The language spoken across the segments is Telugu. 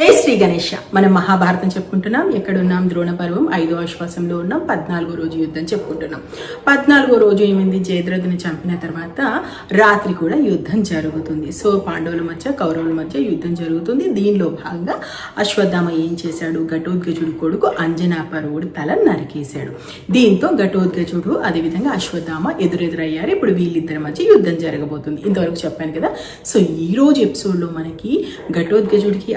జై శ్రీ గణేష. మనం మహాభారతం చెప్పుకుంటున్నాం. ఎక్కడున్నాం? ద్రోణ పర్వం ఐదో ఆశ్వాసంలో ఉన్నాం. పద్నాలుగో రోజు యుద్ధం చెప్పుకుంటున్నాం. పద్నాలుగో రోజు ఏమైంది? జయద్రథుని చంపిన తర్వాత రాత్రి కూడా యుద్ధం జరుగుతుంది. సో పాండవుల మధ్య కౌరవుల మధ్య యుద్ధం జరుగుతుంది. దీనిలో భాగంగా అశ్వత్థామ ఏం చేశాడు? ఘటోద్గజుడు కొడుకు అంజనా పరువుడు తల నరికేశాడు. దీంతో ఘటోద్గజుడు అదేవిధంగా అశ్వత్థామ ఎదురెదురయ్యారు. ఇప్పుడు వీళ్ళిద్దరి మధ్య యుద్ధం జరగబోతుంది. ఇంతవరకు చెప్పాను కదా. సో ఈ రోజు ఎపిసోడ్లో మనకి ఘటోద్గజుడికి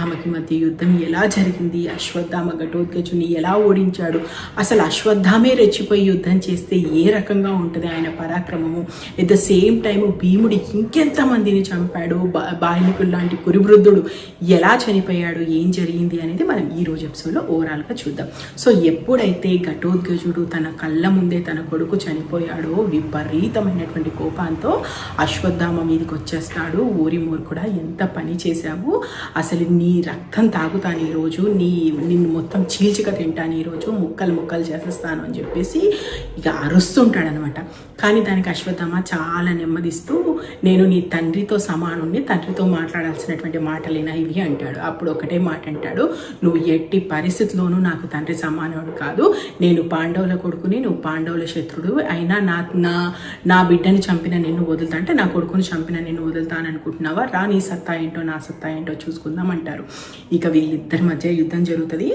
అశ్వత్థామకి మధ్య యుద్ధం ఎలా జరిగింది? అశ్వత్థామ ఘటోత్కచుని ఎలా ఓడించాడు? అసలు అశ్వత్థామే రెచ్చిపోయి యుద్ధం చేస్తే ఏ రకంగా ఉంటుంది ఆయన పరాక్రమము? ఎట్ ద సేమ్ టైం భీముడి ఇంకెంత మందిని చంపాడు? బా- లాంటి కురివృద్ధుడు ఎలా చనిపోయాడు? ఏం జరిగింది అనేది మనం ఈ రోజు ఎపిసోడ్లో ఓవరాల్గా చూద్దాం. సో ఎప్పుడైతే ఘటోద్గజుడు తన కళ్ళ ముందే తన కొడుకు చనిపోయాడో విపరీతమైనటువంటి కోపంతో అశ్వత్థామ మీదకి వచ్చేస్తాడు ఊరి కూడా ఎంత పని చేశావు? అసలు నీ నీ రక్తం తాగుతాను ఈరోజు నీ నిన్ను మొత్తం చీల్చిక తింటాను ఈరోజు ముక్కలు ముక్కలు చేసేస్తాను అని చెప్పేసి ఇక అరుస్తుంటాడనమాట. కానీ దానికి అశ్వత్థామ చాలా నెమ్మదిస్తూ నేను నీ తండ్రితో సమానుండి తండ్రితో మాట్లాడాల్సినటువంటి మాటలేనా ఇవి అంటాడు. అప్పుడు ఒకటే మాట అంటాడు నువ్వు ఎట్టి పరిస్థితిలోనూ నాకు తండ్రి సమానుడు కాదు. నేను పాండవుల కొడుకుని నువ్వు పాండవుల శత్రుడు అయినా నా నా నా బిడ్డని చంపిన నిన్ను వదులుతా అంటే నా కొడుకుని చంపిన నిన్ను వదులుతాను అనుకుంటున్నావా రా నీ సత్తా ఏంటో నా సత్తా ఏంటో చూసుకుందాం అంటారు. ఇక వీళ్ళిద్దరి మధ్య యుద్ధం జరుగుతుంది.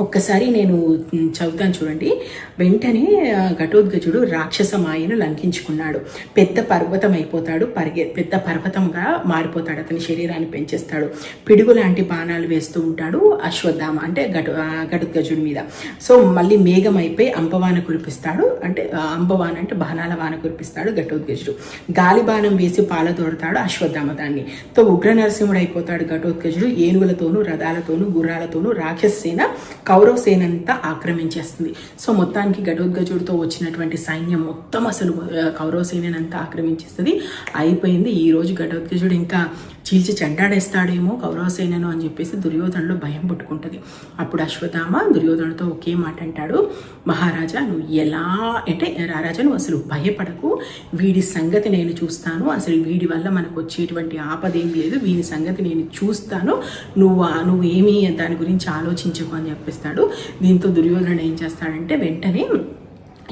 ఒక్కసారి నేను చదువుతాను చూడండి. వెంటనే ఘటోద్గజుడు రాక్షస మాయను లంకించుకున్నాడు. పెద్ద పర్వతం అయిపోతాడు పరిగె పెద్ద పర్వతంగా మారిపోతాడు. అతని శరీరాన్ని పెంచేస్తాడు. పిడుగు లాంటి బాణాలు వేస్తూ ఉంటాడు అశ్వత్థామ అంటే ఘట ఘటోద్గజుడి మీద. సో మళ్ళీ మేఘం అయిపోయి అంబవాన కురిపిస్తాడు. అంటే అంబవాన అంటే బాణాల వాన కురిపిస్తాడు ఘటోద్గజుడు. గాలి బాణం వేసి పాలదోడతాడు అశ్వత్థామ దాన్ని. తో ఉగ్ర నరసింహుడు అయిపోతాడు ఘటోద్గజుడు. ఏనుగులతోనూ రథాలతోనూ గుర్రాలతోనూ రాక్షసేన కౌరవ సేన అంతా ఆక్రమించేస్తుంది. సో మొత్తానికి ఘటోద్గజుడితో వచ్చినటువంటి సైన్యం మొత్తం అసలు కౌరవ సేనంతా ఆక్రమించేస్తుంది. అయిపోయింది. ఈరోజు రోజు ఘటోద్గజుడు ఇంకా చీల్చి చెండాడేస్తాడేమో కౌరవసేనను అని చెప్పేసి దుర్యోధనలో భయం పుట్టుకుంటుంది. అప్పుడు అశ్వత్థామ దుర్యోధనతో ఒకే మాట అంటాడు. మహారాజా నువ్వు ఎలా అంటే రారాజా నువ్వు అసలు భయపడకు. వీడి సంగతి నేను చూస్తాను. అసలు వీడి వల్ల మనకు వచ్చేటువంటి ఆపదేం లేదు. వీడి సంగతి నేను చూస్తాను. నువ్వు నువ్వు ఏమీ దాని గురించి ఆలోచించకు అని చెప్పిస్తాడు. దీంతో దుర్యోధనుడు ఏం చేస్తాడంటే వెంటనే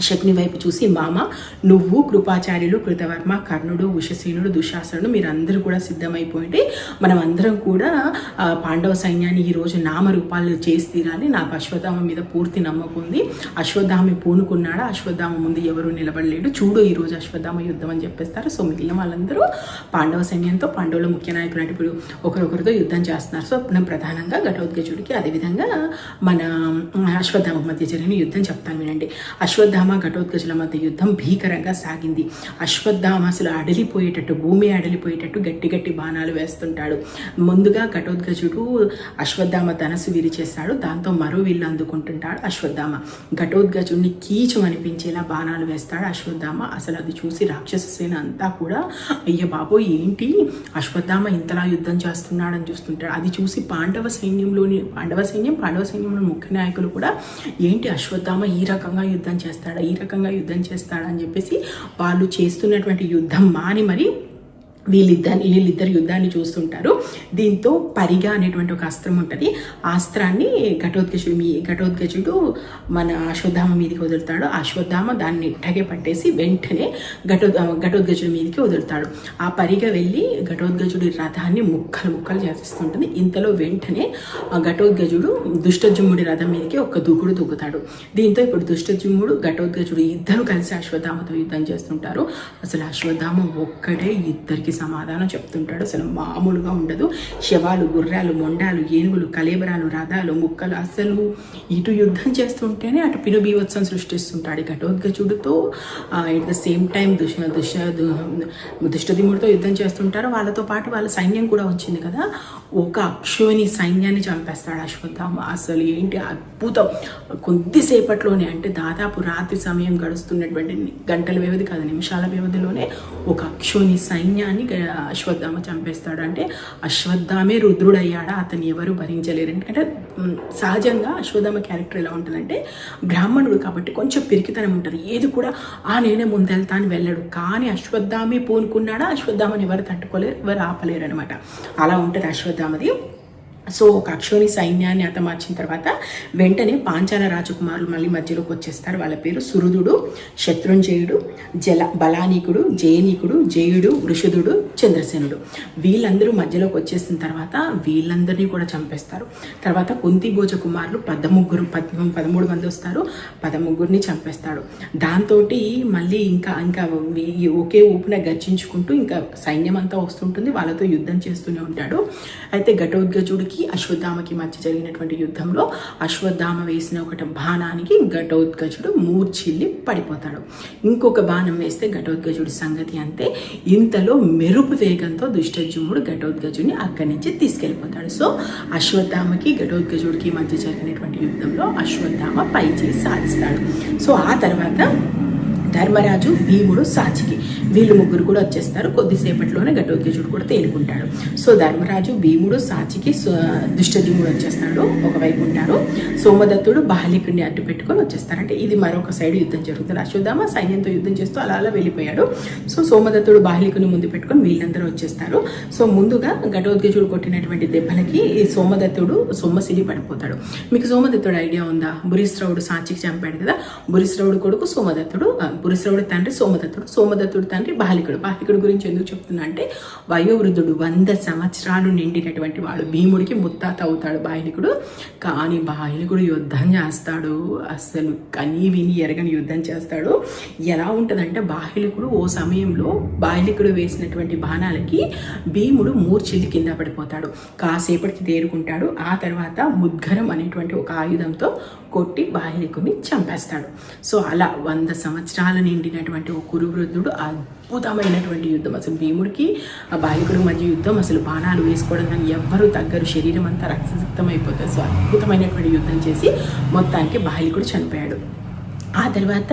శకుని వైపు చూసి మామ నువ్వు కృపాచార్యులు కృతవర్మ కర్ణుడు ఉషసేనుడు దుశాసనుడు మీరందరూ కూడా సిద్ధమైపోయింది మనం అందరం కూడా పాండవ సైన్యాన్ని ఈ రోజు నామరూపాలు చేసి తీరాలి. నాకు అశ్వత్థామ మీద పూర్తి నమ్మకం ఉంది. అశ్వత్థామ పూనుకున్నాడా? అశ్వత్థామ ముందు ఎవరు నిలబడలేడు. చూడు ఈ రోజు అశ్వత్థామ యుద్ధం అని చెప్పేస్తారు. సో మిగిలిన వాళ్ళందరూ పాండవ సైన్యంతో పాండవుల ముఖ్య నాయకులు ఇప్పుడు ఒకరొకరితో యుద్ధం చేస్తున్నారు. సో మనం ప్రధానంగా ఘటోద్గజుడికి అదేవిధంగా మన అశ్వత్థామ మధ్య జరిగిన యుద్ధం చెప్తాను వినండి. అశ్వత్థామ ఘటోత్కచుల మధ్య యుద్ధం భీకరంగా సాగింది. అశ్వత్థామ అసలు అడలిపోయేటట్టు భూమి అడలిపోయేటట్టు గట్టి గట్టి బాణాలు వేస్తుంటాడు. ముందుగా ఘటోత్కచుడు అశ్వత్థామ ధనసు విరిచేస్తాడు దాంతో మరో విల్లు అందుకుంటుంటాడు అశ్వత్థామ. ఘటోద్గజుడిని కీచు అనిపించేలా బాణాలు వేస్తాడు అశ్వత్థామ. అసలు అది చూసి రాక్షస సేన అంతా కూడా అయ్య బాబోయ్ ఏంటి? అశ్వత్థామ ఇంతలా యుద్ధం చేస్తున్నాడని చూస్తుంటాడు. అది చూసి పాండవ సైన్యంలోని పాండవ సైన్యం పాండవ సైన్యంలో ముఖ్య నాయకులు కూడా ఏంటి అశ్వత్థామ ఈ రకంగా యుద్ధం చేస్తాడు? ఈ రకంగా యుద్ధం చేస్తాడా అని చెప్పేసి వాళ్ళు చేస్తున్నటువంటి యుద్ధం మాని మరి వీళ్ళిద్దరిని వీళ్ళిద్దరు యుద్ధాన్ని చూస్తుంటారు. దీంతో పరిగా అనేటువంటి ఒక అస్త్రం ఉంటుంది. ఆ అస్త్రాన్ని ఘటోత్కచుడు మీ ఘటోత్కచుడు మన అశ్వత్థామ మీదకి వదులుతాడు. అశ్వత్థామ దాన్ని ఇట్టగే పట్టేసి వెంటనే ఘటో ఘటోత్కచుడి మీదకి వదులుతాడు. ఆ పరిగ వెళ్ళి ఘటోత్కచుడి రథాన్ని ముక్కలు ముక్కలు చేసేస్తుంటుంది. ఇంతలో వెంటనే ఘటోద్గజుడు దుష్టజుమ్ముడి రథం మీదకి ఒక దూకుడు దూకుతాడు దీంతో ఇప్పుడు దుష్టజుమ్ముడు ఘటోత్కచుడు ఇద్దరు కలిసి అశ్వత్థామతో యుద్ధం చేస్తుంటారు. అసలు అశ్వత్థామ ఒక్కడే ఇద్దరికి సమాధానం చెప్తుంటాడు. అసలు మామూలుగా ఉండదు. శవాలు గుర్రాలు మొండాలు ఏనుగులు కలేబరాలు రథాలు ముక్కలు అసలు ఇటు యుద్ధం చేస్తుంటేనే అటు పిను బీభత్సం సృష్టిస్తుంటాడు ఘటోద్గజుడితో ఎట్ ద సేమ్ టైం దుష దుష దు- దుష్టదిముడితో యుద్ధం చేస్తుంటారు. వాళ్ళతో పాటు వాళ్ళ సైన్యం కూడా వచ్చింది కదా. ఒక అక్షోని సైన్యాన్ని చంపేస్తాడు అశ్వత్థామ అసలు ఏంటి అద్భుతం. కొద్దిసేపట్లోనే అంటే దాదాపు రాత్రి సమయం గడుస్తున్నటువంటి గంటల వ్యవధి కాదు నిమిషాల వ్యవధిలోనే ఒక అక్షోని సైన్యాన్ని గ- అశ్వత్థామ చంపేస్తాడు. అంటే అశ్వత్థామే రుద్రుడయ్యాడా అతను ఎవరు భరించలేరు. ఎందుకంటే సహజంగా అశ్వత్థామ క్యారెక్టర్ ఎలా ఉంటుందంటే బ్రాహ్మణుడు కాబట్టి కొంచెం పిరికితనం ఉంటుంది. ఏది కూడా ఆ నేనే ముందెళ్తాను వెళ్ళడు. కానీ అశ్వత్థామే పూనుకున్నాడా అశ్వత్థామని ఎవరు తట్టుకోలేరు ఎవరు ఆపలేరు అనమాట అలా ఉంటుంది பஞ்சாமதியும் సో ఒక అక్షోని సైన్యాన్ని అతమార్చిన తర్వాత వెంటనే పాంచాల రాజకుమారులు మళ్ళీ మధ్యలోకి వచ్చేస్తారు. వాళ్ళ పేరు సురుదుడు శత్రుంజయుడు జల బలానీకుడు జయనీకుడు జయుడు వృషుదుడు చంద్రసేనుడు. వీళ్ళందరూ మధ్యలోకి వచ్చేసిన తర్వాత వీళ్ళందరినీ కూడా చంపేస్తారు. తర్వాత కుంతి భోజ కుమారులు పదముగ్గురు పద్ పదమూడు మంది వస్తారు. పదముగ్గురిని చంపేస్తాడు దాంతో మళ్ళీ ఇంకా ఇంకా ఒకే ఊపున గర్జించుకుంటూ ఇంకా సైన్యం అంతా వస్తుంటుంది. వాళ్ళతో యుద్ధం చేస్తూనే ఉంటాడు. అయితే ఘటోద్గజుడికి అశ్వత్థామకి మధ్య జరిగినటువంటి యుద్ధంలో అశ్వత్థామ వేసిన ఒకటి బాణానికి ఘటోద్గజుడు మూర్చిల్లి పడిపోతాడు. ఇంకొక బాణం వేస్తే ఘటోద్గజుడి సంగతి అంతే. ఇంతలో మెరుపు వేగంతో దుష్టజుముడు ఘటోద్గజుడిని అక్కడి నుంచి తీసుకెళ్ళిపోతాడు. సో అశ్వత్థామకి ఘటోద్గజుడికి మధ్య జరిగినటువంటి యుద్ధంలో అశ్వత్థామ పై చేసి సాధిస్తాడు. సో ఆ తర్వాత ధర్మరాజు భీముడు సాచికి. వీళ్ళు ముగ్గురు కూడా వచ్చేస్తారు. కొద్దిసేపట్లోనే ఘటోత్కచుడు కూడా తేలుకుంటాడు. సో ధర్మరాజు భీముడు సాచికి దుష్టజీముడు వచ్చేస్తాడు. ఒకవైపు ఉంటారు. సోమదత్తుడు బాలికుడిని అడ్డు పెట్టుకొని వచ్చేస్తారు. అంటే ఇది మరొక సైడ్ యుద్ధం జరుగుతుంది. అశ్వధామ సైన్యంతో యుద్ధం చేస్తూ అలా అలా వెళ్ళిపోయాడు. సో సోమదత్తుడు బాలికుని ముందు పెట్టుకొని వీళ్ళందరూ వచ్చేస్తారు. సో ముందుగా ఘటోత్కచుడు కొట్టినటువంటి దెబ్బలకి ఈ సోమదత్తుడు సొమ్మసిలి పడిపోతాడు. మీకు సోమదత్తుడు ఐడియా ఉందా? బురిశ్రవుడు సాచికి చంపాడు కదా. బురిశ్రవుడు కొడుకు సోమదత్తుడు పురుషుడు తండ్రి సోమదత్తుడు. సోమదత్తుడు తండ్రి బాలికుడు. బాలికుడు గురించి ఎందుకు చెప్తున్నా అంటే వయోవృద్ధుడు వంద సంవత్సరాలు నిండినటువంటి వాడు భీముడికి ముత్తాత అవుతాడు బాలికుడు. కానీ బాలికుడు యుద్ధం చేస్తాడు. అసలు కనీ విని ఎరగని యుద్ధం చేస్తాడు. ఎలా ఉంటుందంటే బాలికుడు ఓ సమయంలో బాలికుడు వేసినటువంటి బాణాలకి భీముడు మూర్ఛిల్లి కింద పడిపోతాడు. కాసేపటికి తేరుకుంటాడు. ఆ తర్వాత ముద్గరం అనేటువంటి ఒక ఆయుధంతో కొట్టి బాహిలికుని చంపేస్తాడు. సో అలా వంద సంవత్సరాల నిండినటువంటి ఒక కురువృద్ధుడు అద్భుతమైనటువంటి యుద్ధం. అసలు భీముడికి ఆ బాలికుడి మధ్య యుద్ధం అసలు బాణాలు వేసుకోవడం కానీ ఎవ్వరూ తగ్గరు. శరీరం అంతా రక్తసిక్తం అయిపోతుంది సో అద్భుతమైనటువంటి యుద్ధం చేసి మొత్తానికి బాలికుడు చనిపోయాడు. ఆ తర్వాత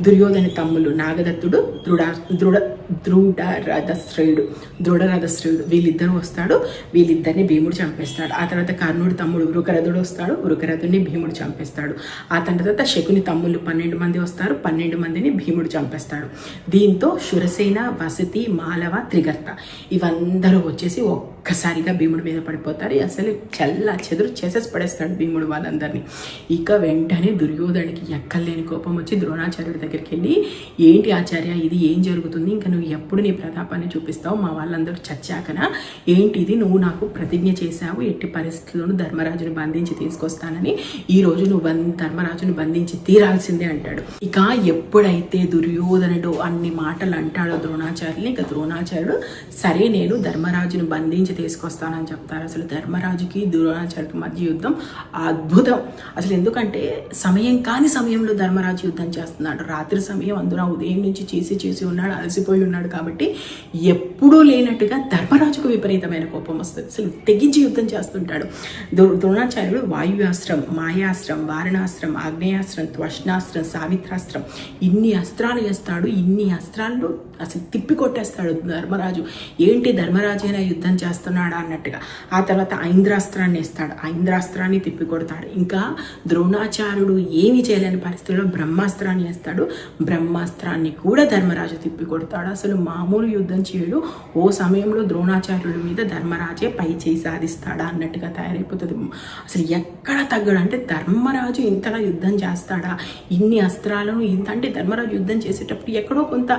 దుర్యోధన తమ్ములు నాగదత్తుడు దృఢ దృఢ దృఢ రథశ్రేయుడు దృఢ రథశ్రేయుడు. వీళ్ళిద్దరూ వస్తాడు వీళ్ళిద్దరిని భీముడు చంపేస్తాడు. ఆ తర్వాత కర్ణుడు తమ్ముడు వృకరథుడు వస్తాడు వృకరథుడిని భీముడు చంపేస్తాడు. ఆ తర్వాత శకుని తమ్ముళ్ళు పన్నెండు మంది వస్తారు పన్నెండు మందిని భీముడు చంపేస్తాడు. దీంతో శురసేన వసతి మాలవ త్రిగర్త ఇవందరూ వచ్చేసి ఒక్కసారిగా భీముడి మీద పడిపోతారు. అసలు చల్ల చెదురు చేసేసి పడేస్తాడు భీముడు వాళ్ళందరినీ. ఇక వెంటనే దుర్యోధనుడికి ఎక్కలేని కోపం వచ్చి ద్రోణాచార్యుడి దగ్గరికి వెళ్ళి ఏంటి ఆచార్య ఇది ఏం జరుగుతుంది? ఇంకా నువ్వు ఎప్పుడు నీ ప్రతాపాన్ని చూపిస్తావు? మా వాళ్ళందరూ చచ్చాకన ఏంటిది నువ్వు నాకు ప్రతిజ్ఞ చేశావు ఎట్టి పరిస్థితుల్లోనూ ధర్మరాజుని బంధించి తీసుకొస్తానని. ఈ రోజు నువ్వు బం- ధర్మరాజుని బంధించి తీరాల్సిందే అంటాడు. ఇక ఎప్పుడైతే దుర్యోధనుడు అన్ని మాటలు అంటాడో ద్రోణాచార్యుని ఇక ద్రోణాచార్యుడు సరే నేను ధర్మరాజుని బంధించి తీసుకొస్తానని చెప్తారు. అసలు ధర్మరాజుకి ద్రోణాచార్యుడికి మధ్య యుద్ధం అద్భుతం. అసలు ఎందుకంటే సమయం కాని సమయంలో ధర్మరాజు యుద్ధం చేస్తున్నాడు. రాత్రి సమయం అందున ఉదయం నుంచి చేసి చేసి ఉన్నాడు అలసిపోయి ఉన్నాడు కాబట్టి ఎప్పుడూ లేనట్టుగా ధర్మరాజుకు విపరీతమైన కోపం వస్తుంది. అసలు తెగించి యుద్ధం చేస్తుంటాడు. ద్రో- ద్రోణాచార్యుడు వాయువ్యాస్త్రం మాయాస్త్రం వారణాస్త్రం ఆగ్నేయాస్త్రం త్వష్ణాస్త్రం సావిత్రాస్త్రం ఇన్ని అస్త్రాలు వేస్తాడు ఇన్ని అస్త్రాల్లో అసలు తిప్పి కొట్టేస్తాడు ధర్మరాజు. ఏంటి ధర్మరాజైనా యుద్ధం చేస్తున్నాడా అన్నట్టుగా. ఆ తర్వాత ఐంద్రాస్త్రాన్ని వేస్తాడు. ఐంద్రాస్త్రాన్ని తిప్పి కొడతాడు ఇంకా ద్రోణాచార్యుడు ఏమి చేయలేని పరిస్థితిలో బ్రహ్మాస్త్రాన్ని వేస్తాడు. బ్రహ్మాస్త్రాన్ని కూడా ధర్మరాజు తిప్పి కొడతాడు అసలు మామూలు యుద్ధం చేయడు. ఓ సమయంలో ద్రోణాచార్యుల మీద ధర్మరాజే పై చేయి సాధిస్తాడా అన్నట్టుగా తయారైపోతుంది. అసలు ఎక్కడ తగ్గడు? అంటే ధర్మరాజు ఇంతలా యుద్ధం చేస్తాడా? ఇన్ని అస్త్రాలను ఇంత అంటే ధర్మరాజు యుద్ధం చేసేటప్పుడు ఎక్కడో కొంత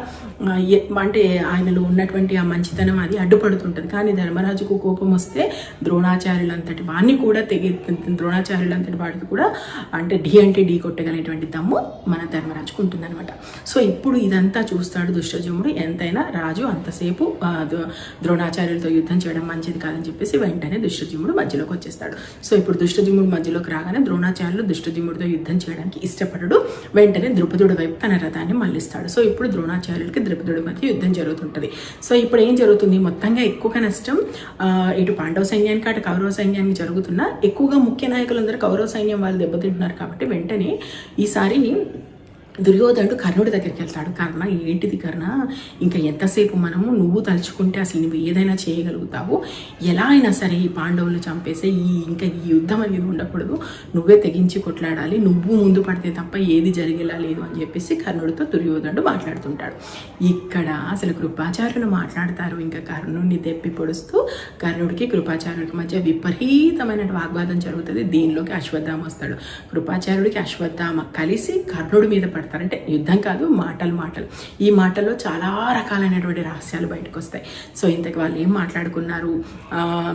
అంటే ఆయనలో ఉన్నటువంటి ఆ మంచితనం అది అడ్డుపడుతుంటుంది. కానీ ధర్మరాజుకు కోపం వస్తే ద్రోణాచార్యులంతటి వాడిని కూడా తెగి ద్రోణాచార్యులంతటి వాడికి కూడా అంటే డి అంటే డి కొట్టగలిగినటువంటి దమ్ము మన ధర్మరాజుకు ఉంటుందన్నమాట. సో ఇప్పుడు ఇదంతా చూస్తాడు దుష్టజముడు ఎంతైనా రాజు అంతసేపు ద్రోణాచార్యులతో యుద్ధం చేయడం మంచిది కాదని చెప్పేసి వెంటనే దుష్టజిముడు మధ్యలోకి వచ్చేస్తాడు. సో ఇప్పుడు దుష్టజిముడు మధ్యలోకి రాగానే ద్రోణాచార్యులు దుష్టజిముడితో యుద్ధం చేయడానికి ఇష్టపడడు. వెంటనే ద్రుపదుడి వైపు తన రథాన్ని మళ్ళిస్తాడు. సో ఇప్పుడు ద్రోణాచార్యులకి ద్రుపదుడి మధ్య యుద్ధం జరుగుతుంటుంది. సో ఇప్పుడు ఏం జరుగుతుంది? మొత్తంగా ఎక్కువగా నష్టం ఇటు పాండవ సైన్యానికి అటు కౌరవ సైన్యానికి జరుగుతున్నా ఎక్కువగా ముఖ్య నాయకులందరూ కౌరవ సైన్యం వాళ్ళు దెబ్బతింటున్నారు కాబట్టి వెంటనే ఈసారి దుర్యోధనుడు కర్ణుడి దగ్గరికి వెళ్తాడు. కర్ణ ఏంటిది కర్ణ? ఇంకా ఎంతసేపు మనము నువ్వు తలుచుకుంటే అసలు నువ్వు ఏదైనా చేయగలుగుతావు? ఎలా అయినా సరే ఈ పాండవులు చంపేసే ఈ ఇంకా ఈ యుద్ధం అనేది ఉండకూడదు. నువ్వే తెగించి కొట్లాడాలి. నువ్వు ముందు పడితే తప్ప ఏది జరిగేలా లేదు అని చెప్పేసి కర్ణుడితో దుర్యోధనుడు మాట్లాడుతుంటాడు. ఇక్కడ అసలు కృపాచార్యులు మాట్లాడతారు. ఇంకా కర్ణుడిని తెప్పి పొడుస్తూ కర్ణుడికి కృపాచార్యుడికి మధ్య విపరీతమైన వాగ్వాదం జరుగుతుంది. దీనిలోకి అశ్వత్థామ వస్తాడు. కృపాచార్యుడికి అశ్వత్థామ కలిసి కర్ణుడి మీద మాట్లాడతారు అంటే యుద్ధం కాదు మాటలు మాటలు. ఈ మాటల్లో చాలా రకాలైనటువంటి రహస్యాలు బయటకు వస్తాయి సో ఇంతకు వాళ్ళు ఏం మాట్లాడుకున్నారు?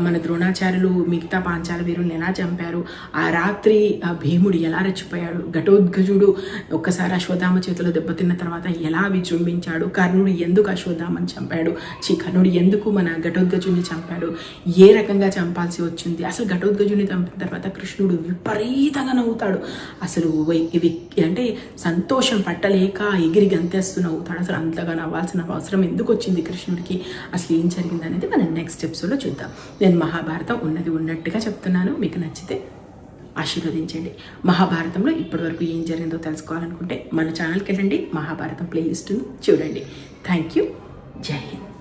మన ద్రోణాచార్యులు మిగతా పాంచాల వీరుల్ని ఎలా చంపారు? ఆ రాత్రి ఆ భీముడు ఎలా రెచ్చిపోయాడు? ఘటోద్గజుడు ఒక్కసారి అశ్వత్థామ చేతిలో దెబ్బతిన్న తర్వాత ఎలా విజృంభించాడు? కర్ణుడు ఎందుకు అశ్వత్థామని చంపాడు? చి కర్ణుడు ఎందుకు మన ఘటోద్గజుని చంపాడు? ఏ రకంగా చంపాల్సి వచ్చింది? అసలు ఘటోద్గజుని చంపిన తర్వాత కృష్ణుడు విపరీతంగా నవ్వుతాడు. అసలు అంటే సంతోషం పట్టలేక ఎగిరి గంతేస్తూ నవ్వుతాడు. అసలు అంతగా నవ్వాల్సిన అవసరం ఎందుకు వచ్చింది కృష్ణుడికి? అసలు ఏం జరిగింది అనేది మనం నెక్స్ట్ ఎపిసోడ్లో చూద్దాం. నేను మహాభారతం ఉన్నది ఉన్నట్టుగా చెప్తున్నాను. మీకు నచ్చితే ఆశీర్వదించండి. మహాభారతంలో ఇప్పటివరకు ఏం జరిగిందో తెలుసుకోవాలనుకుంటే మన ఛానల్కి వెళ్ళండి. మహాభారతం ప్లేలిస్ట్ను చూడండి. థ్యాంక్ యూ జై హింద్.